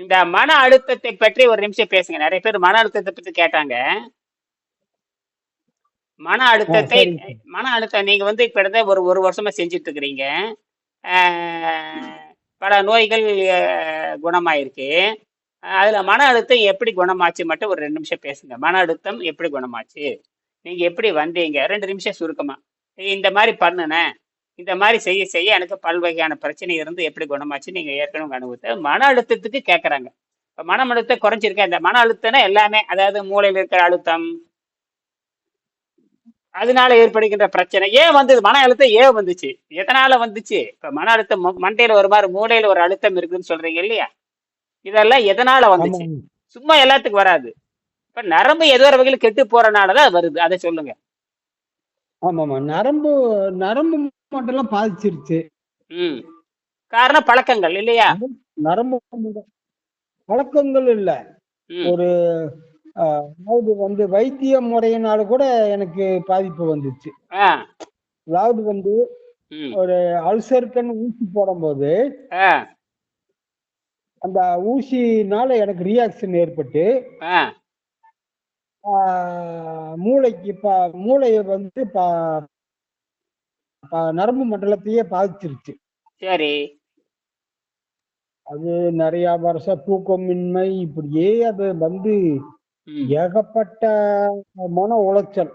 இந்த மன அழுத்தத்தை பற்றி ஒரு நிமிஷம் பேசுங்க. நிறைய பேர் மன அழுத்தத்தை பற்றி கேட்டாங்க. மன அழுத்தத்தை மன அழுத்தம் நீங்க வந்து இப்ப இருந்த ஒரு ஒரு வருஷமா செஞ்சுட்டு இருக்கிறீங்க ஆஹ், பல நோய்கள் குணமாயிருக்கு. அதுல மன அழுத்தம் எப்படி குணமாச்சு மட்டும் ஒரு ரெண்டு நிமிஷம் பேசுங்க. மன அழுத்தம் எப்படி குணமாச்சு? நீங்க எப்படி வந்தீங்க? ரெண்டு நிமிஷம் சுருக்கமா. இந்த மாதிரி பண்ணுனேன். இந்த மாதிரி செய்ய செய்ய எனக்கு பல்வகையான பிரச்சனை இருந்து எப்படி குணமாச்சு நீங்க ஏற்கனவே அனுபவத்தை மன அழுத்தத்துக்கு கேட்கறாங்க இப்ப மன அழுத்தம் குறைஞ்சிருக்க? இந்த மன அழுத்தம்னா எல்லாமே அதாவது மூளையில் இருக்கிற அழுத்தம் அதனால ஏற்படுகின்ற பிரச்சனை. ஏன் வந்தது? மன அழுத்தம் ஏன் வந்துச்சு? எதனால வந்துச்சு? இப்ப மன அழுத்தம் மண்டையில ஒரு மாதிரி மூளையில ஒரு அழுத்தம் இருக்குன்னு சொல்றீங்க இல்லையா? இதெல்லாம் எதனால ஆமா வந்துச்சு சும்மா எல்லாத்துக்கும் வராது. இப்ப நரம்பு ஏதோ ஒரு வகையில் கெட்டு போறனாலதான் வருது. அதை சொல்லுங்க. ஆமாமா. நரம்பு நரம்பு மட்டும் பாதிச்சிருச்சு. காரணம் பழக்கங்கள் இல்லையா? நரம்பு பழக்கங்கள் இல்ல. ஒரு அதாவது வந்து வைத்திய முறையினால கூட எனக்கு பாதிப்பு வந்துச்சு. அதாவது வந்து ஒரு அல்சருக்குன்னு ஊசி போடும்போது அந்த ஊசினால எனக்கு ரியாக்ஷன் ஏற்பட்டு மூளைக்கு ப மூளையை வந்து நரம்பு மண்டலத்தையே பாதிச்சிருச்சு. சரி. அது நிறைய வருஷம் தூக்கமின்மை இப்படியே அது வந்து ஏகப்பட்ட மன உளைச்சல்.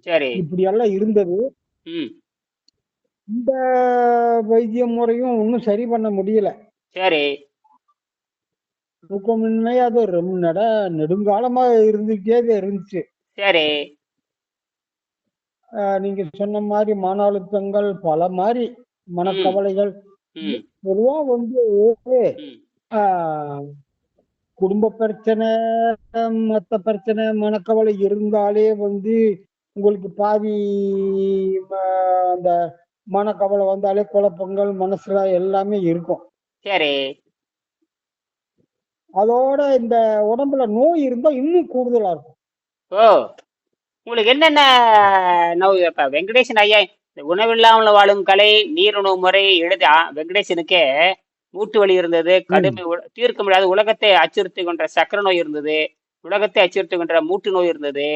சரி. இப்படி எல்லாம் இருந்தது இந்த வைத்திய முறையும் இன்னும் சரி பண்ண முடியல. சரி. தூக்கமின்மை அது ரொம்ப நட நெடுங்காலமா இருந்துகிட்டே தான் இருந்துச்சு. சரி. நீங்க சொன்ன மாதிரி மன அழுத்தங்கள் பல மாதிரி மனக்கவலைகள். பொதுவா வந்து குடும்ப பிரச்சனை மத்த பிரச்சனை மனக்கவலை இருந்தாலே வந்து உங்களுக்கு பாதி அந்த மனக்கவலை வந்தாலே குழப்பங்கள் மனசுல எல்லாமே இருக்கும். சரி. அதோட இந்த உடம்புல நோய் இருந்தா இன்னும் கூடுதலா இருக்கும். உங்களுக்கு என்னென்ன நோய் இப்ப வெங்கடேசன் ஐயா இந்த உணவில்லாமல் வாழும் கலை நீருணவு முறை எழுதி வெங்கடேசனுக்கே மூட்டு வலி இருந்தது கடுமை தீர்க்க முடியாத உலகத்தை அச்சுறுத்துகின்ற சக்கரை நோய் இருந்தது உலகத்தை அச்சுறுத்துகின்ற மூட்டு நோய் இருந்தது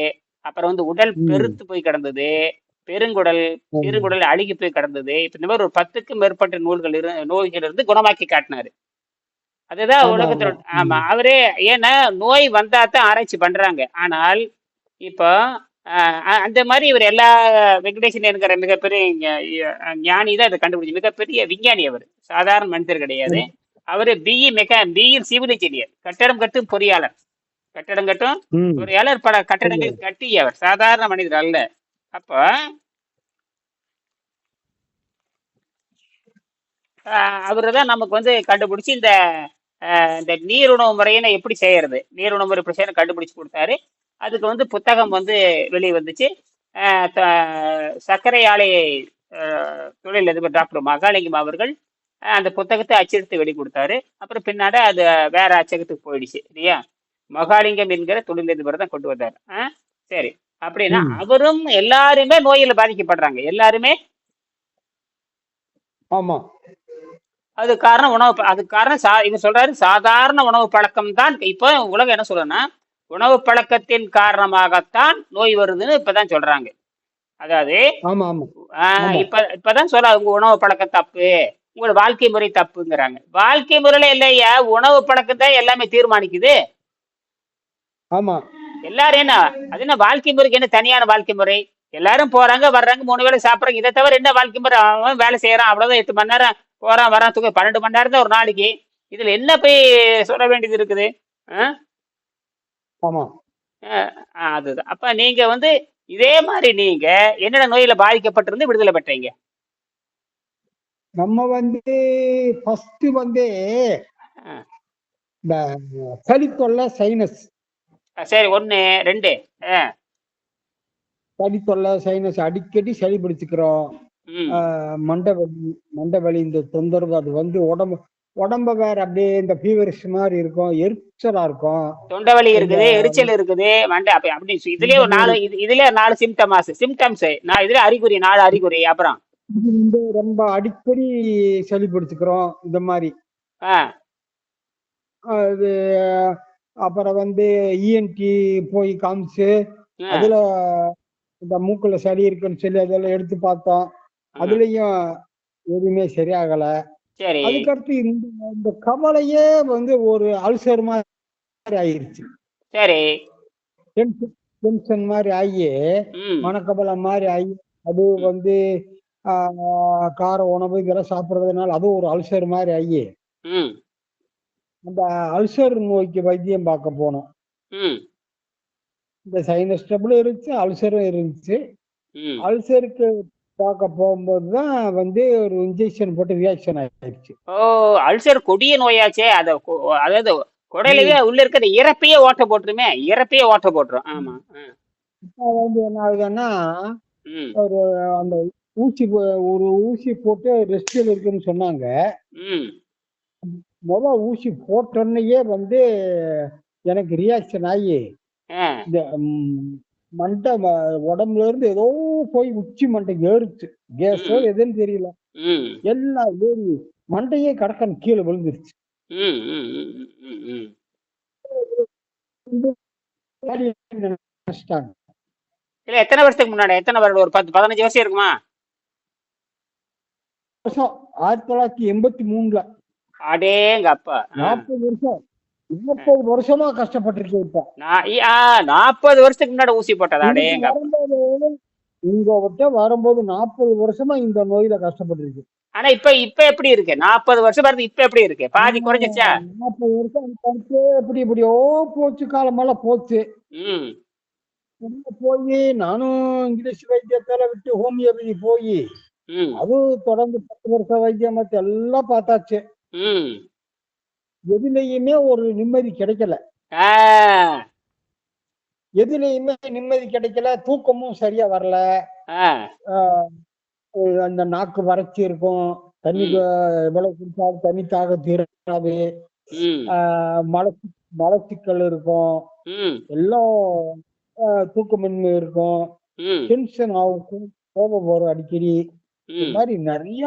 அப்புறம் வந்து உடல். பெருத்து போய் கிடந்தது பெருங்குடல் ம். சிறுகுடல் அழுகி போய் கிடந்தது இப்ப இந்த மாதிரி ஒரு பத்துக்கும் மேற்பட்ட நூல்கள் இரு நோய்கள் இருந்து குணமாக்கி காட்டினாரு அதுதான் உலகத்துல ஆமா. அவரே ஏன்னா நோய் வந்தா தான் ஆராய்ச்சி பண்றாங்க ஆனால் இப்போ அந்த மாதிரி இவர் எல்லா வெங்கடேசன் என்கிற மிகப்பெரிய ஞானி தான் இதை கண்டுபிடிச்சு மிகப்பெரிய விஞ்ஞானி அவர். சாதாரண மனிதர் கிடையாது. அவரு BE mech BE civil engineer கட்டடம் கட்டும் பொறியாளர். கட்டடம் கட்டும். பொறியாளர் பல கட்டடங்கள் கட்டியவர் சாதாரண மனிதர் அல்ல. அப்போ அவர் தான் நமக்கு வந்து கண்டுபிடிச்சி இந்த ஆஹ் இந்த நீருணவு முறையினை எப்படி செய்யறது? நீருணவு முறை செய்யணும் கண்டுபிடிச்சு கொடுத்தாரு. அதுக்கு வந்து புத்தகம் வந்து வெளியே வந்துச்சு. சர்க்கரை ஆலை ஆஹ் தொழிலதிபர் டாக்டர் மகாலிங்கம் அவர்கள் அந்த புத்தகத்தை அச்சடித்து வெளி கொடுத்தாரு அப்புறம் பின்னாடி அது வேற அச்சகத்துக்கு போயிடுச்சு இல்லையா? மகாலிங்கம் என்கிற தொழிலதிபர் தான் கொண்டு வந்தார். சரி. அப்படின்னா. அவரும் எல்லாருமே நோயில பாதிக்கப்படுறாங்க. எல்லாருமே? ஆமா. அது காரணம் உணவு அது காரணம் சா இவர் சொல்றாரு சாதாரண உணவு பழக்கம் தான். இப்போ உலகம் என்ன சொல்றேன்னா உணவு பழக்கத்தின் காரணமாகத்தான் நோய் வருதுன்னு இப்பதான் சொல்றாங்க. அதாவது ஆஹ். இப்ப இப்பதான் சொல்ல உங்க உணவு பழக்கம் தப்பு உங்களோட வாழ்க்கை முறை தப்புங்கிறாங்க. வாழ்க்கை முறையில இல்லையா உணவு பழக்கம் தான் எல்லாமே தீர்மானிக்குது. ஆமா. எல்லாரும் என்ன அது என்ன வாழ்க்கை முறைக்கு என்ன தனியான வாழ்க்கை முறை? எல்லாரும் போறாங்க வர்றாங்க மூணு வேளை சாப்பிடுறாங்க இதை தவிர என்ன வாழ்க்கை முறை? அவன் வேலை செய்யறான் அவ்வளவுதான் எட்டு மணி நேரம் போறான் வரான் தூக்க பன்னெண்டு மணி நேரம் தான் ஒரு நாளைக்கு. இதுல என்ன போய் சொல்ல வேண்டியது இருக்குது? ஆ? ஆமா. அதுதான். அப்ப நீங்க வந்து இதே மாதிரி நீங்க என்னென்ன நோயில பாதிக்கப்பட்டிருந்து விடுதலை பெற்றீங்க? நம்ம வந்து ஃபர்ஸ்ட் வந்து. இந்த சளி தொல்லை சைனஸ் சரி ஒண்ணு ரெண்டு சளி தொல்லை சைனஸ் அடிக்கடி சளி பிடிச்சுக்கிறோம் மண்டை வலி மண்டை வலி இந்த தொந்தரவு அது வந்து உடம்பு உடம்ப வேற அப்படியே இந்த ஃபீவரிஷ் மாதிரி இருக்கும் எரிச்சலா இருக்கும். தொண்டை வலி இருக்குது எரிச்சல் இருக்குது மண்டை அப்ப அப்படி இதுலயே ஒரு நாலு இது இதுலயே நாலு சிம்டமாஸ் சிம்டம்ஸ் நான் இதுல அறிகுறி நாலு அறிகுறி அப்புறம். இது வந்து ரொம்ப அடிக்கடி சளி பிடிச்சுக்கிறோம் இந்த மாதிரி. அது அப்புறம் வந்து இஎன்டி போய் காமிச்சு அதுல இந்த மூக்குல சளி இருக்குன்னு சொல்லி அதெல்லாம் எடுத்து பார்த்தோம். அதுலயும் எதுவுமே சரியாகல. சரி அதுக்கடுத்து இந்த இந்த கவலையே வந்து ஒரு அல்சர் மாதிரி ஆயிருச்சு. சரி. டென்ஷன் மாதிரி ஆகி மனக்கவலை மாதிரி ஆகி அது வந்து கார உணவு இதெல்லாம் சாப்பிட்றதுனால அது ஒரு அல்சர் மாதிரி ஆகி. அந்த அல்சர் நோய்க்கு வைத்தியம் பார்க்க போனோம். இந்த சைனஸ் ட்ரபிளும் இருந்துச்சு அல்சரும் இருந்துச்சு. அல்சருக்கு பார்க்க போகும்போது தான் வந்து ஒரு இன்ஜெக்ஷன் போட்டு ரியாக்ஷன் ஆயிடுச்சு. ஓ அல்சர் கொடிய நோயாச்சே. அத கொ- அதாவது குடலையே உள்ள இருக்கிற இறப்பையே ஓட்ட போட்டுருமே. இறப்பையே ஓட்ட போட்டுரும். ஆமா. ஆ, இப்போ வந்து என்ன ஆகுதுன்னா ம். ஒரு அந்த ஊசி போ- ஒரு ஊசி போட்டு ரெஸ்டில் இருக்குன்னு சொன்னாங்க. ம். முத ஊசி போட்டோன்னையே வந்து எனக்கு ரியாக்ஷன் ஆகி ஆ. இந்த மண்டை உடம்புல இருந்து ஏதோ போய் உச்சி மண்டை ஏறுச்சு. கேஸோ. எதுன்னு தெரியல. எல்லாம் ஏறி மண்டையே கடக்கன் கீழே விழுந்துருச்சு. இல்ல எத்தனை வருஷத்துக்கு முன்னாடி? எத்தனை வருடம்? ஒரு பத்து பதினஞ்சு வருஷம் இருக்குமா? வருஷம் ஆயிரத்தி தொள்ளாயிரத்தி எண்பத்தி மூணுல. அடேங்க அப்பா நாற்பது வருஷம். நாற்பது வருஷமா கஷ்டப்பட்டிருக்கேன் இப்ப நாற்பது வருஷத்துக்கு முன்னாடி ஊசி போட்டதா அடேங்க அப்பா. வரும்போது இங்க விட்ட வரும்போது நாற்பது வருஷமா இந்த நோயில கஷ்டப்பட்டிருக்கு ஆனா இப்ப இப்ப எப்படி இருக்கு? நாற்பது வருஷம் பாருங்க இப்ப எப்படி இருக்கு? பாதி குறைஞ்சிருச்சா நாற்பது வருஷம் கழிச்சு இப்படி இப்படியோ போச்சு காலமெல்லாம் போச்சு. ம். உள்ள போய் நானும் இங்கிலீஷ் வைத்தியத்தால விட்டு ஹோமியோபதி போய் அதுவும் தொடர்ந்து பத்து வருஷம் வைத்தியம் எல்லாம் பார்த்தாச்சு. எதுலயுமே ஒரு நிம்மதி கிடைக்கல. எதுலயுமே நிம்மதி கிடைக்கல தூக்கமும் சரியா வரல. அந்த நாக்கு வறட்சி இருக்கும் தண்ணி எவ்வளவு குடிச்சாலும் தண்ணி தாக தீராது. மல மலச்சிக்கல் இருக்கும். எல்லாம் தூக்கமின்மை இருக்கும். டென்ஷன் ஆகும் கோபம் வரும் அடிக்கடி. இந்த மாதிரி நிறைய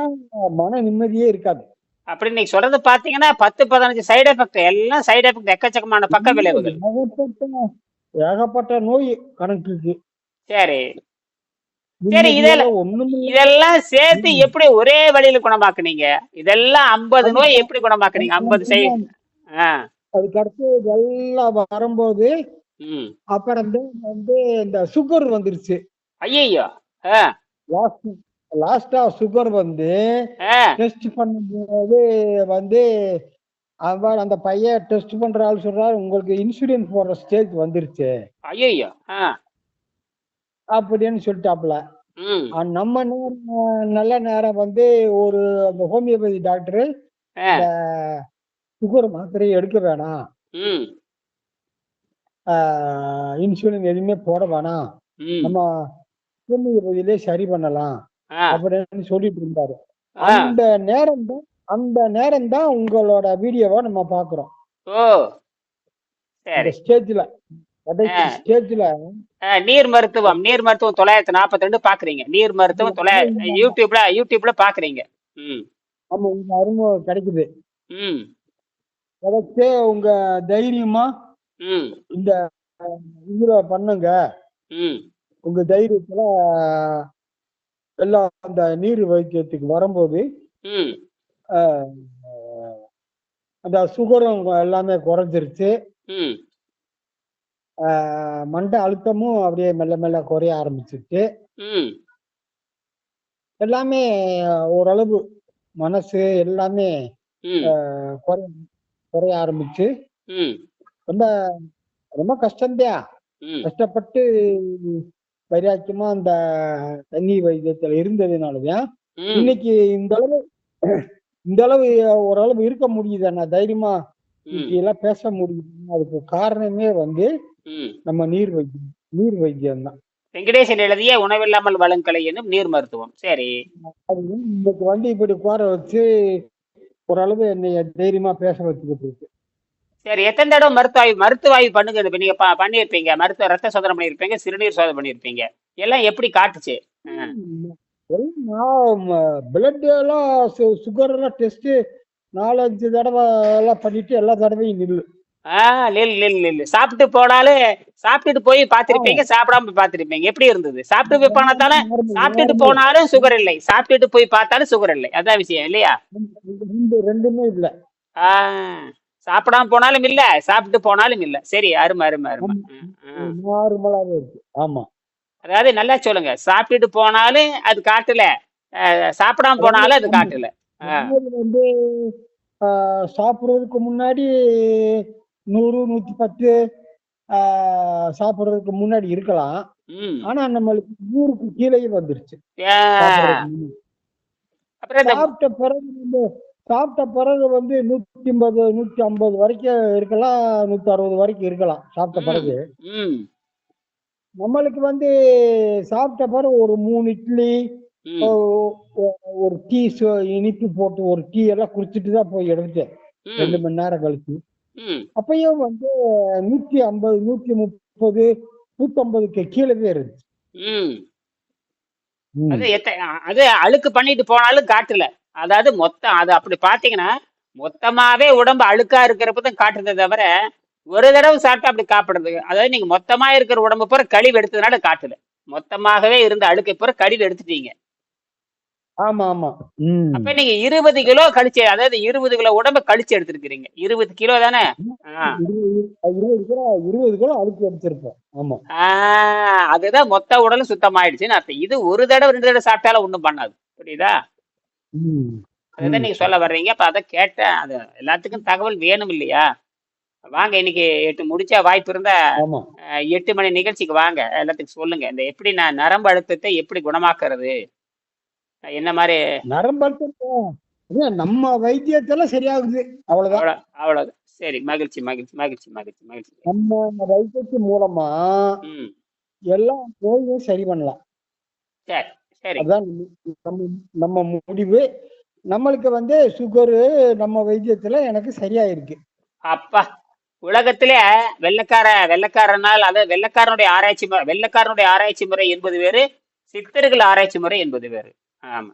மன நிம்மதியே இருக்காது. அப்படி நீங்க சொல்றது பாத்தீங்கன்னா பத்து பதினஞ்சு சைடு எஃபெக்ட் எல்லாம் சைடு எஃபெக்ட் எக்கச்சக்கமான பக்க விளைவுகள். ஏகப்பட்ட நோய் கணக்குக்கு. சரி. சரி, இதெல்லாம் இதெல்லாம் சேர்த்து எப்படி ஒரே வழியில குணமாக்குனீங்க? இதெல்லாம் ஐம்பது நோய் எப்படி குணமாக்குனீங்க? ஐம்பது சை ஆ. அதுக்கு அடுத்து இதெல்லாம் வரும்போது அப்புறம் வந்து இந்த சுகர் வந்துருச்சு. ஐயோ லாஸ்ட் சுகர் வந்து டெஸ்ட் பண்ணும்போது வந்து அவன் அந்த பையன் டெஸ்ட் பண்ற ஆள் சொல்றாரு உங்களுக்கு இன்சூரன்ஸ் போடுற ஸ்டேஜ் வந்துருச்சு. ஐயோ அப்படின்னு ஆ, நம்ம நேரம் நல்ல நேரம் வந்து ஒரு அந்த ஹோமியோபதி டாக்டர் சுகர் மாத்திரையை எடுக்க வேணாம். இன்சுலின் எதுவுமே போட வேணாம். நம்ம ஹோமியோபதியிலே சரி பண்ணலாம். அப்படின்னு சொல்லிட்டு இருந்தாரு. அந்த நேரம் தான் அந்த நேரம் தான் உங்களோட வீடியோவை நம்ம பாக்குறோம் ஸ்டேஜ்ல. ஸ்டேஜ்ல நீர் மருத்துவம் நீர் மருத்துவம் தொள்ளாயிரத்தி நாற்பத்தி ரெண்டு பாக்குறீங்க நீர் மருத்துவம் தொள்ளாயிரத்தி யூடியூப்ல யூடியூப்ல பாக்குறீங்க ம். நம்ம உங்க அறிமுகம் கிடைக்குது. ம். கிடைச்சு உங்க தைரியமா இந்த இதுல பண்ணுங்க. உங்க தைரியத்துல எல்லாம் அந்த நீர் வைத்தியத்துக்கு வரும்போது அந்த சுகரும் எல்லாமே குறைஞ்சிருச்சு. மண்டை அழுத்தமும் அப்படியே மெல்ல மெல்ல குறைய ஆரம்பிச்சிருச்சு. எல்லாமே ஓரளவு மனசு எல்லாமே குறை குறைய ஆரம்பிச்சு. ரொம்ப ரொம்ப கஷ்டம்தான். கஷ்டப்பட்டு வைராக்கியமா அந்த தண்ணி வைத்தியத்துல இருந்ததுனாலதான் இன்னைக்கு இந்த அளவு இந்த அளவு ஓரளவு இருக்க முடியுது நான் தைரியமா எல்லாம் பேச முடியுது அதுக்கு காரணமே வந்து நம்ம நீர் வைத்தியம் நீர் வைத்தியம் தான். வெங்கடேசன் எழுதிய உணவில்லாமல் வளங்கலை என்னும் நீர் மருத்துவம். சரி. இன்னைக்கு வந்து இப்படி உட்கார வச்சு ஓரளவு என்னைய தைரியமா பேச வச்சுக்கிட்டு இருக்கு. சரி எத்தனை தடவை மருத்துவ ஆய்வு மருத்துவ ஆய்வு பண்ணுங்க இப்ப நீங்க ப- பண்ணியிருப்பீங்க. மருத்துவ ரத்த சோதனை பண்ணியிருப்பீங்க சிறுநீர் சோதனை பண்ணியிருப்பீங்க. எல்லாம் எப்படி காட்டுச்சு. பிளட் எல்லாம் சுகர் எல்லாம் டெஸ்ட் நாலஞ்சு தடவை எல்லாம் பண்ணிட்டு எல்லா தடவையும் நில்லு. ஆ நில் நில் நில் சாப்பிட்டு போனாலும் சாப்பிட்டுட்டு போய் பார்த்திருப்பீங்க சாப்பிடாம பார்த்திருப்பீங்க. எப்படி இருந்தது? சாப்பிட்டு போய் போனாத்தாலும் நார்மல் சாப்பிட்டுட்டு போனாலும் சுகர் இல்லை. சாப்பிட்டுட்டு போய் பார்த்தாலும் சுகர் இல்லை. அதான் விஷயம் இல்லையா? ரெண்டு ரெண்டுமே இல்ல. ஆ. சாப்பிடாம போனாலும் இல்ல சாப்பிட்டு போனாலும் இல்ல. சரி அருமை அருமை அருமை. ஆமா. அதாவது நல்லா சொல்லுங்க. சாப்பிட்டுட்டு போனாலும் அது காட்டல. சாப்பிடாம போனாலும் அது காட்டல. வந்து சாப்பிடுறதுக்கு முன்னாடி நூறு நூத்தி பத்து சாப்பிடுறதுக்கு முன்னாடி இருக்கலாம். ஆனா நம்மளுக்கு நூறுக்கு கீழே வந்துருச்சு. சாப்பிட்ட பிறகு சாப்பிட்ட பிறகு வந்து நூத்தி ஐம்பது நூத்தி ஐம்பது வரைக்கும் இருக்கலாம் நூத்தி அறுபது வரைக்கும் இருக்கலாம் சாப்பிட்ட. பிறகு. நம்மளுக்கு வந்து சாப்பிட்ட பிறகு ஒரு மூணு இட்லி ஒரு டீ இனிப்பு போட்டு ஒரு டீ எல்லாம் குடிச்சிட்டு தான் போய் எடுத்தேன் ரெண்டு மணி நேரம் கழிச்சு. அப்பயும் வந்து நூத்தி ஐம்பது நூத்தி முப்பது நூத்தம்பதுக்கு கீழவே இருந்துச்சு. அது அழுக்கு பண்ணிட்டு போனாலும் காட்டல. அதாவது மொத்தம் அது அப்படி பாத்தீங்கன்னா மொத்தமாவே உடம்பு அழுக்கா இருக்கிறப்ப தான் காட்டுறதே தவிர ஒரு தடவை சாப்பிட்டா அப்படி காப்பிடுறது அதாவது நீங்க மொத்தமா இருக்கிற உடம்பு பூரா கழிவு எடுத்ததுனால காட்டல மொத்தமாகவே இருந்த அழுக்கை பூரா கழிவு எடுத்துட்டீங்க. ஆமா ஆமா. அப்ப நீங்க இருபது கிலோ கழிச்சு அதாவது இருபது கிலோ உடம்ப கழிச்சு எடுத்திருக்கிறீங்க. இருபது கிலோ தானே. இருபது கிலோ இருபது கிலோ அழுக்கு எடுத்திருப்பேன் ஆமா. அதுதான் மொத்த உடலும் சுத்தமாயிடுச்சுன்னு அர்த்தம். இது ஒரு தடவை ரெண்டு தடவை சாப்பிட்டாலும் ஒண்ணும் பண்ணாது. புரியுதா? ம். அதுதான் நீங்க சொல்ல வர்றீங்க. அப்ப அதை கேட்டேன். அது எல்லாத்துக்கும் தகவல் வேணும் இல்லையா வாங்க இன்னைக்கு எட்டு முடிச்சா வாய்ப்பு இருந்தா ஆமா. அஹ், எட்டு மணி நிகழ்ச்சிக்கு வாங்க. எல்லாத்துக்கும் சொல்லுங்க. இந்த எப்படி நான் நரம்பு அழுத்தத்தை எப்படி குணமாக்குறது? என்ன மாதிரி நரம்பு அழுத்தம் நம்ம வைத்தியத்துல சரியாகுது. அவ்வளவுதான். அவ்வளோ அவ்வளவு. சரி மகிழ்ச்சி மகிழ்ச்சி மகிழ்ச்சி மகிழ்ச்சி மகிழ்ச்சி. நம்ம வைத்தியத்தின் மூலமா ம். எல்லா நோயும் சரி பண்ணலாம். சரி. அதான் நம்ம நம்ம முடிவு. நம்மளுக்கு வந்து சுகரு நம்ம வைத்தியத்துல எனக்கு சரியாயிருக்கு. அப்பா உலகத்திலே வெள்ளக்கார வெள்ளக்காரனால் அதாவது வெள்ளக்காரனுடைய ஆராய்ச்சி முறை வெள்ளக்காரனுடைய ஆராய்ச்சி முறை என்பது வேறு சித்தர்கள் ஆராய்ச்சி முறை என்பது வேறு. ஆமா.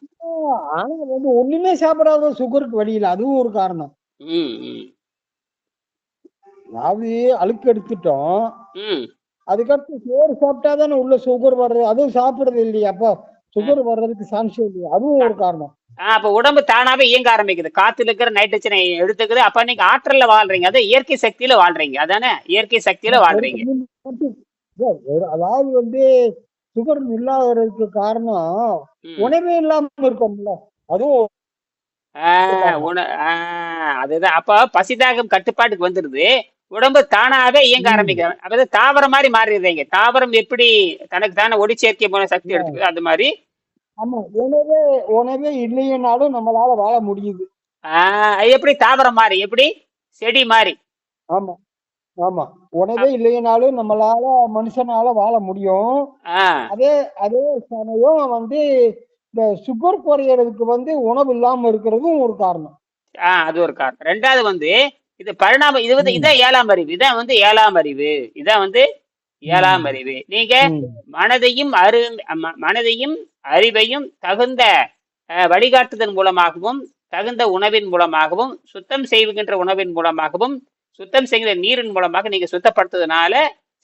ஆனா வந்து ஒண்ணுமே சாப்பிடாத சுகருக்கு வழியில அதுவும் ஒரு காரணம். அதாவது அழுக்கு எடுத்துட்டோம். அதுக்கடுத்து சோறு சாப்பிட்டாதானே உள்ள சுகர் வர்றது? அதுவும் சாப்பிடுறது இல்லையா அப்போ. சுகர் வர்றதுக்கு சான்ஸ் இல்லையா. அதுவும் ஒரு காரணம். அப்ப உடம்பு தானாவே இயங்க ஆரம்பிக்குது. காத்துல இருக்கிற நைட்ரஜனை எடுத்துக்குது. அப்ப நீங்க ஆற்றல்ல வாழ்றீங்க. அது இயற்கை சக்தியில வாழ்றீங்க. அதானே? இயற்கை சக்தியில வாழ்றீங்க. அதாவது வந்து சுகர் இல்லாததுக்கு காரணம். உணவே இல்லாம இருக்கோம்ல. அதுவும் அதுதான். அப்ப பசிதாகம் கட்டுப்பாட்டுக்கு வந்துருது. உடம்பு தானாவே இயங்க ம். ஆரம்பிக்க அதாவது தாவரம் மாதிரி மாறிடுறீங்க தாவரம் எப்படி தனக்கு தானே ஒடி சேர்க்கை போன சக்தி எடுத்துக்குது? அது மாதிரி ஆமா உணவே உணவே இல்லைன்னாலும் நம்மளால வாழ முடியுது. எப்படி தாவரம் மாறி எப்படி? செடி மாறி ஆமா ஆமா. உணவே இல்லைனாலும் நம்மளால மனுஷனால வாழ முடியும். அதே அதே சமயம் வந்து இந்த சுகர் குறையறதுக்கு வந்து உணவு இல்லாம இருக்கிறதும் ஒரு காரணம். ஆ அது ஒரு காரணம். ரெண்டாவது வந்து இது பரிணாம இது வந்து. இதான் ஏழாம் அறிவு. இதான் வந்து ஏழாம் அறிவு. இதான் வந்து ஏழாம். அறிவு. நீங்க. மனதையும் அரு மனதையும் அறிவையும் தகுந்த வழிகாட்டுதல் மூலமாகவும் தகுந்த உணவின் மூலமாகவும் சுத்தம் செய்கின்ற உணவின் மூலமாகவும் சுத்தம் செய்கிற நீரின் மூலமாக நீங்க சுத்தப்படுத்துறதுனால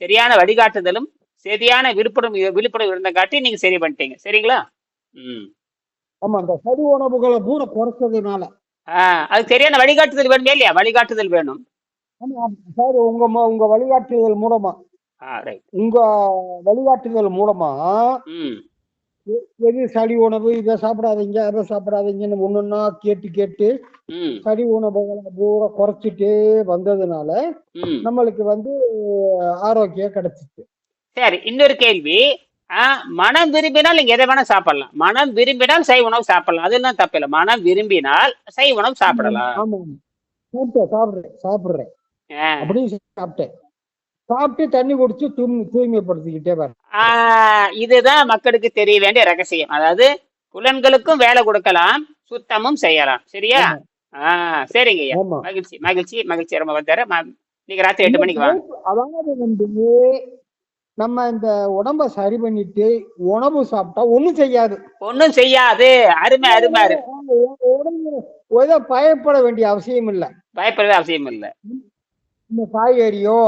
சரியான வழிகாட்டுதலும் சரியான விழுப்புணர்வு விழுப்புணர்வு இருந்தங்காட்டி நீங்க சரி பண்ணிட்டீங்க. சரிங்களா? ம். ஆமா இந்த சரி உணவுகளை பூரா குறைச்சதுனால. ஆஹ் அது சரியான வழிகாட்டுதல் வேணுமே இல்லையா? வழிகாட்டுதல் வேணும். ஆமா சார் உங்க உங்க வழிகாட்டுதல் மூலமா. உங்க வழிகாட்டுதல் மூலமா எது சளி உணவு இதை சாப்பிடாதீங்க அதை சாப்பிடாதீங்கன்னு ஒன்னொன்னா கேட்டு கேட்டு சளி உணவுகளை பூரா குறைச்சிட்டே வந்ததுனால நம்மளுக்கு வந்து ஆரோக்கியம் கிடைச்சிச்சு. சரி இன்னொரு கேள்வி. மனம் விரும்பினால் நீங்க எதை வேணா சாப்பிடலாம். மனம் விரும்பினால் சைவ உணவு சாப்பிடலாம். அதெல்லாம் தப்பில்லை. மனம் விரும்பினால் சைவ உணவு சாப்பிடலாம். சாப்பிடுறேன் சாப்பிடுறேன். ஆ. அப்படியும் சாப்பிட்டேன். சாப்பிட்டு தண்ணி குடிச்சு தூய்மை தூய்மைப்படுத்திக்கிட்டே வரேன் ஆ, இதுதான் மக்களுக்கு தெரிய வேண்டிய ரகசியம். அதாவது புலன்களுக்கும் வேலை கொடுக்கலாம் சுத்தமும் செய்யலாம். சரியா? ஆமா. ஆ சரிங்க ஐயா. மகிழ்ச்சி மகிழ்ச்சி மகிழ்ச்சி. ரொம்ப வந்தாரு. நீங்க ராத்திரி எட்டு மணிக்கு வாங்க அதாவது வந்து நம்ம இந்த உடம்ப சரி பண்ணிட்டு உணவு சாப்பிட்டா ஒண்ணும் செய்யாது. ஒன்றும் செய்யாது. அருமை அருமை. ஏதோ பயப்பட வேண்டிய அவசியம் இல்லை. பயப்படவே அவசியம் இல்லை. இந்த காய்கறியோ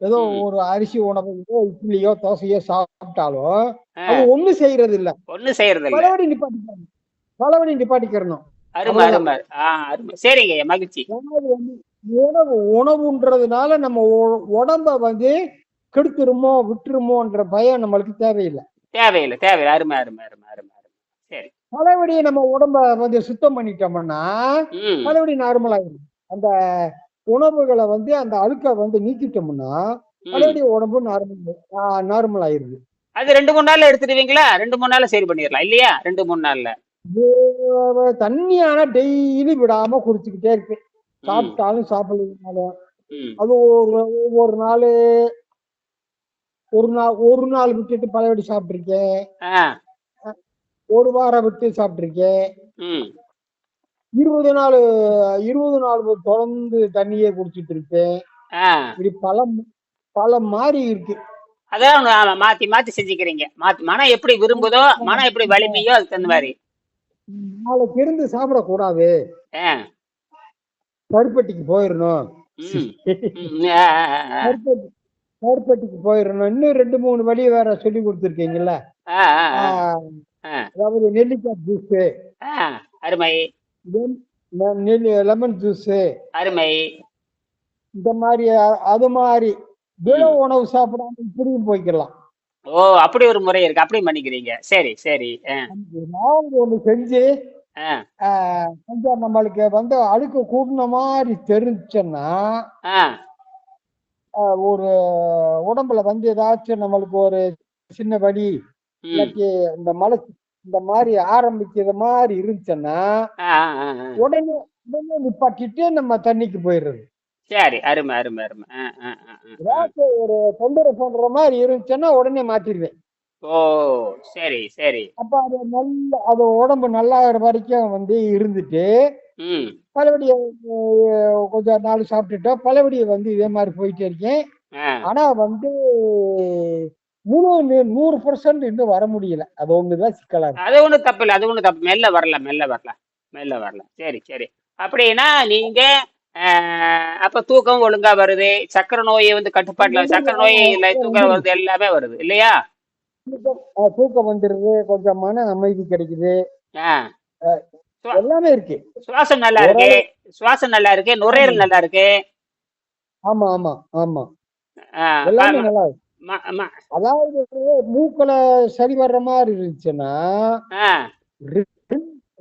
ஏதோ. ஒரு அரிசி உணவையோ இட்லியோ தோசையோ சாப்பிட்டாலும் ஆ, அது ஒண்ணும் செய்யறது இல்ல ஒண்ணும் செய்யறது இல்ல பலவடி நிப்பாட்டிக்கிறணும் பலவடி நிப்பாட்டிக்கிறணும். அருமை சரிங்க மகிழ்ச்சி. உணவு உணவுன்றதுனால நம்ம உடம்ப வந்து கெடுத்துருமோ விட்டுருமோன்ற பயம் நம்மளுக்கு தேவையில்லை. தேவையில்லை தேவையில்லை. அருமை அருமை அருமை அருமை அருமை. சரி. பலவடி நம்ம உடம்ப வந்து சுத்தம் பண்ணிட்டோம்னா ம். பலவடி நார்மல் ஆயிடும் அந்த உணவுகளை வந்து அந்த அழுக்க வந்து நீக்கிட்டோம்னா ம். பலவடி உடம்பு நார்மல் நார்மல் ஆயிருது அது ரெண்டு மூணு நாள்ல எடுத்துடுவீங்களா? ரெண்டு மூணு நாள்ல சரி பண்ணிடலாம் இல்லையா? ரெண்டு மூணு நாள்ல. இது தண்ணி ஆனா டெய்லி விடாம குடிச்சுக்கிட்டே இருக்கு சாப்பிட்டாலும் சாப்பிடலனாலும். அது ஒரு ஒவ்வொரு நாள் ஒரு நாள் ஒரு நாள் விட்டுட்டு பழையபடி சாப்பிட்டிருக்கேன். ஒரு வாரம் விட்டு சாப்பிட்டிருக்கேன். இருபது நாள் இருபது நாள் தொடர்ந்து தண்ணியே குடிச்சிட்டு இருப்பேன். ஆ. இப்படி பல பல மாறி இருக்கு. அதான் மாத்தி மாத்தி செஞ்சுக்கிறீங்க. மாத்தி மனம் எப்படி விரும்புதோ மனம் எப்படி வலிமையோ அதுக்கு தகுந்த மாதிரி. நாளைக்கு இருந்து சாப்பிடக்கூடாது. கருப்பட்டிக்கு போயிடணும் கருப்பட்டிக்கு போயிடணும் இன்னும் ரெண்டு மூணு வழி வேற சொல்லி கொடுத்துருக்கீங்கல்ல. அதாவது நெல்லிக்காய் ஜூஸ் அருமை. லெமன் ஜூஸ் அருமை. இந்த மாதிரி அது மாதிரி திட உணவு சாப்பிடாம இப்படியும் போய்க்கலாம். ஓ அப்படி ஒரு முறை இருக்கு. அப்படி பண்ணிக்கிறீங்க. சரி சரி. ஏதாவது ஒண்ணு செஞ்சு கொஞ்சம் நம்மளுக்கு வந்து அழுக்கு கூட்டின மாதிரி தெரிஞ்சுன்னா ஒரு உடம்புல வந்து ஏதாச்சும் நம்மளுக்கு ஒரு சின்ன. இல்லாட்டி இந்த மலை இந்த மாதிரி ஆரம்பிக்கிற மாதிரி இருந்துச்சுன்னா. உடனே உடனே நிப்பாட்டிட்டு நம்ம தண்ணிக்கு போயிடுறது. சரி அருமை அருமை அருமை. ஏதாச்சும் ஒரு தொந்தரவு பண்ற மாதிரி இருந்துச்சுன்னா உடனே மாத்திடுவேன். ஓ சரி சரி. அப்ப அது நல்ல அது உடம்பு நல்லாகிற வரைக்கும் வந்து இருந்துட்டு ம். பழபடியை கொஞ்சம் நாள் சாப்பிட்டுட்டோம். பழபடியை வந்து இதே மாதிரி போயிட்டே இருக்கேன். ஆனா வந்து முழு நூறு பர்சன்ட் இன்னும் வர முடியல. அது ஒண்ணுதான் சிக்கலா அது ஒண்ணும் தப்பு இல்லை அது ஒண்ணும் தப்பு. மெல்ல வரலாம் மெல்ல வரலாம் மெல்ல வரலாம் சரி சரி. அப்படின்னா நீங்க அப்ப தூக்கம் ஒழுங்கா வருது சக்கரை நோயை வந்து கட்டுப்பாட்டுல சக்கரை நோய் இல்லை தூக்கம் வருது எல்லாமே வருது இல்லையா? தூக்கம் வந்துருது கொஞ்சம் மன அமைதி கிடைக்குது. எல்லாமே இருக்கு. சுவாசம் நல்லா இருக்கு சுவாசம் நல்லா இருக்கு நுரையீரல் நல்லா இருக்கு. ஆமா ஆமா ஆமா. எல்லாமே நல்லா இருக்கு. அதாவது மூக்குல சரி வர்ற மாதிரி இருந்துச்சுன்னா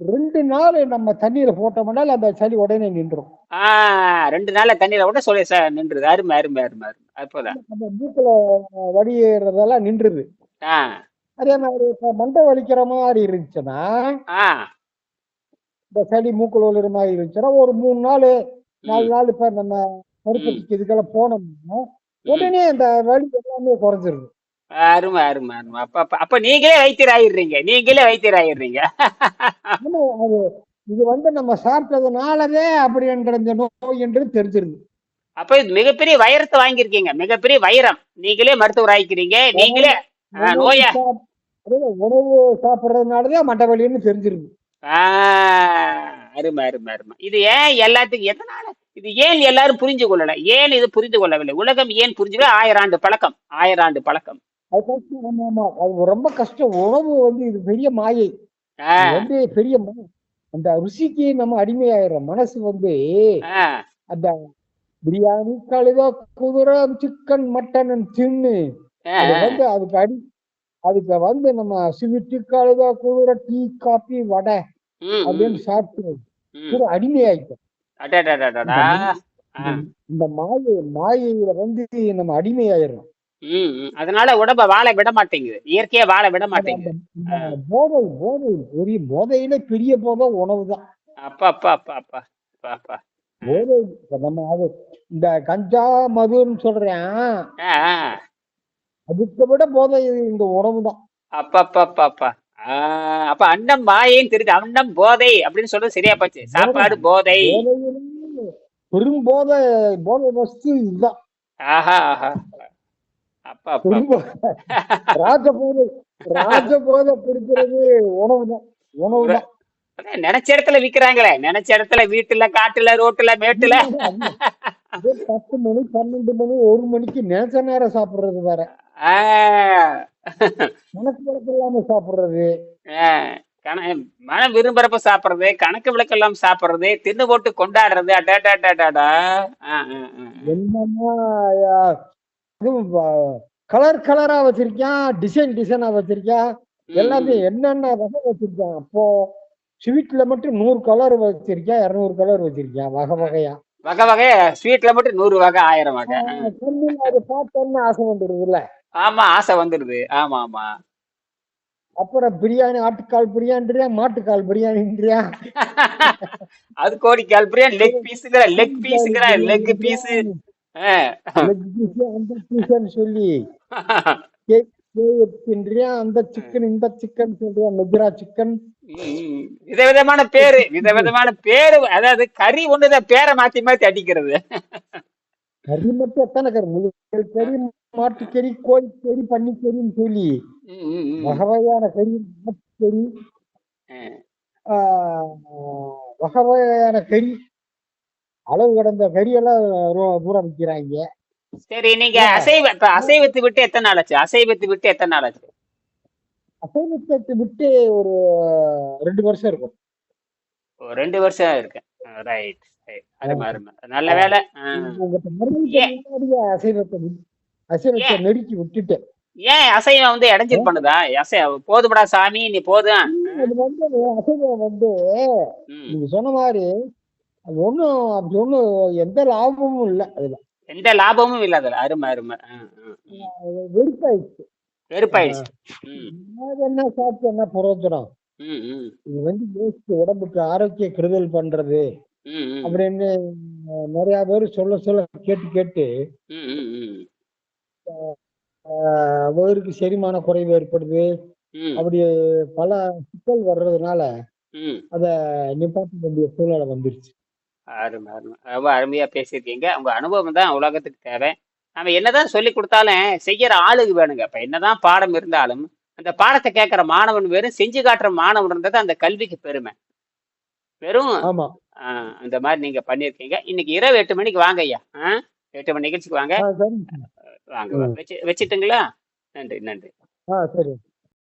ரெண்டு நாள் நம்ம தண்ணியில போட்டோம்னா அந்த சளி உடனே நின்றும் ரெண்டு நாள்ல தண்ணியில விட சொல்லி சார் நின்றுது. அருமை அருமை அருமை அருமை. அப்போதான் அந்த மூக்குல வடியறதெல்லாம் நின்றுது. அதே மாதிரி இப்ப மண்டை வலிக்கிற மாதிரி இருந்துச்சுன்னா இந்த சளி மூக்குல ஒழுகிற மாதிரி இருந்துச்சுன்னா ஒரு மூணு நாள் நாலு நாள் இப்ப நம்ம கருப்பட்டிக்கு இதுக்கெல்லாம் போனோம்னா உடனே அந்த வலி எல்லாமே குறைஞ்சிருது. அருமை அருமை அருமை. அப்ப அப்ப அப்ப நீங்களே வைத்தியர் ஆயிடுறீங்க நீங்களே வைத்தியர் ஆயிடுறீங்க அது இது வந்து நம்ம சாப்பிட்டதுனாலவே அப்படின்ற இந்த நோய் என்று தெரிஞ்சிருது. அப்ப இது மிகப்பெரிய வைரத்தை வாங்கியிருக்கீங்க. மிகப்பெரிய வைரம். நீங்களே மருத்துவர் ஆயிக்கிறீங்க நீங்களே நோய உணவு சாப்பிடுறதுனாலதான் மண்டை வலின்னு தெரிஞ்சிருது. ஆ, அருமை அருமை அருமை. இது ஏன் எல்லாத்துக்கும் எதனால இது ஏன் எல்லாரும் புரிஞ்சு கொள்ளல? ஏன் இது புரிந்து கொள்ளவில்லை? உலகம் ஏன் புரிஞ்சுக்கல? ஆயிரம் ஆண்டு பழக்கம். ஆயிரம் ஆண்டு பழக்கம். அது ரொம்ப கஷ்டம். உணவு வந்து இது பெரிய மாயை. வந்து பெரிய அந்த ருசிக்கு நம்ம அடிமையாயிரும் மனசு வந்து அந்த பிரியாணி கழுத குதிரை சிக்கன் மட்டன் தின்னு அது வந்து அதுக்கு அடி அதுக்கு வந்து நம்ம ஸ்வீட்டு கழுத குதிரை டீ காபி வடை அப்படின்னு சாப்பிட்டு அடிமையாயிட்டோம். இந்த மாயை மாயையில வந்து நம்ம அடிமையாயிரும் ம், ம். அதனால உடம்ப வாழ விட மாட்டேங்குது. இயற்கையா வாழ விட மாட்டேங்குது. போதை போதை பெரிய போதையில பெரிய போதை உணவு தான் அப்பா அப்பா அப்பா அப்பா அப்பா. போதை நம்ம அது இந்த கஞ்சா மதுன்னு சொல்றேன். அதுக்கு விட போதை இந்த உணவு தான் அப்பா அப்பா அப்பா அப்பா. அப்ப அண்டம் மாயைன்னு தெரியுது. அண்டம் போதை அப்படின்னு சொல்றது சரியா போச்சு. சாப்பாடு போதை. பெரும் போதை போதை வஸ்து இதுதான். ஆஹா ஆஹா. அப்பா. ராஜ போதை ராஜ போதை பிடிக்கிறது உணவு தான் உணவு தான் அதான் நினைச்ச இடத்துல விக்கிறாங்களே. நினைச்ச இடத்துல வீட்டுல காட்டுல ரோட்டுல மேட்டுல. அதே பத்து மணி பன்னெண்டு மணி ஒரு மணிக்கு நேச நேரம் சாப்பிடுறது வேற. கணக்கு வழக்கு இல்லாம சாப்பிடுறது மனம் விரும்புறப்ப சாப்பிடுறது கணக்கு விளக்கெல்லாம் சாப்பிடுறது தின்னு போட்டு கொண்டாடுறது அடாடாடாடாடா என்னன்னா ஆஹ், இதுவும் கலர் கலரா வச்சிருக்கான் டிசைன் டிசைனா வச்சிருக்கான் எல்லாத்தையும் என்னென்ன வகை வச்சிருக்கான் அப்போ ஸ்வீட்ல மட்டும் நூறு கலர் வச்சிருக்கான் இருநூறு கலர் வச்சிருக்கான் வகை வகையா? வகை வகை ஸ்வீட்ல மட்டும் நூறு வகை ஆயிரம் வகை. ஆசை வந்துடுதுல்ல? ஆமா ஆசை வந்துடுது. ஆமா ஆமா. அப்புறம் பிரியாணி ஆட்டுக்கால் பிரியாணின்றியா மாட்டுக்கால் பிரியாணின்றியா? அது கோடிக்கால் பிரியாணி லெக் பீஸுங்கிற லெக் பீஸுங்கிற லெக் பீஸ் லெக் பீஸ் அந்த பீஸ்ன்னு சொல்லி? அந்த சிக்கன் இந்த சிக்கன் சொல்றியா மெஜ்ரா சிக்கன் விதவிதமான பேரு விதவிதமான பேரு அதாவது கறி ஒண்ணுதான் பேரை மாத்தி மாத்தி அடிக்கிறது. கறி மட்டும் எத்தனை கறி? முயல் கறி மாட்டுக்கறி கோழிக்கறி பன்னிக்கறின்னு சொல்லி. ம், ம், ம். வகை வகையான கறி வகை வகையான கறி. அளவு கடந்த கறியெல்லாம் பூரா விற்கிறாங்க. சரி நீங்க அசைவ அசைவத்தை விட்டு எத்தனை நாள் ஆச்சு? அசைவத்தை விட்டு எத்தனை நாள் ஆச்சு? அசைவத்தை விட்டு ஒரு ரெண்டு வருஷம் இருக்கும். ரெண்டு வருஷம் இருக்கு. ரைட் நல்ல வேலை. அசைவத்தை? நெருக்கி விட்டுட்டேன். ஏன் அசைவம் வந்து இடைஞ்சல் பண்ணுதா? அசை போதுமடா சாமி நீ போதும் அது வந்து அசைவம் வந்து. நீங்க சொன்ன மாதிரி அது ஒண்ணும் அப்படி ஒண்ணும் எந்த லாபமும் இல்லை அதுல. எந்த லாபமும் இல்ல அதுல. அருமை அருமை. வெறுப்பாயிடுச்சு. வெறுப்பாயிடுச்சு. என்ன சாப்பிட்டு என்ன பிரயோஜனம்? ம், ம், இது வந்து யோசிச்சு உடம்புக்கு ஆரோக்கிய கெடுதல் பண்றது அப்படின்னு நிறைய பேர் சொல்ல சொல்ல கேட்டு கேட்டு வயிறுக்கு செரிமான குறைவு ஏற்படுது. அப்படி பல சிக்கல் வர்றதுனால. அத நிப்பாட்ட வேண்டிய சூழ்நிலை வந்துருச்சு. அருமை அருமை. ரொம்ப அருமையா பேசியிருக்கீங்க. உங்க அனுபவம் தான் உலகத்துக்கு தேவை. நம்ம என்னதான் சொல்லி கொடுத்தாலும் செய்யற ஆளுக்கு வேணுங்க. இப்ப என்னதான் பாடம் இருந்தாலும் அந்த பாடத்தை கேட்கிற மாணவன் வெறும் செஞ்சு காட்டுற மாணவன்ன்றது அந்த கல்விக்கு பெருமை. வெறும் அந்த மாதிரி நீங்க பண்ணியிருக்கீங்க. இன்னைக்கு இரவு எட்டு மணிக்கு வாங்க ஐயா. எட்டு மணி நிகழ்ச்சிக்கு வாங்க. வாங்க. வச்சு வச்சுட்டுங்களா? நன்றி நன்றி. ஆ சரி.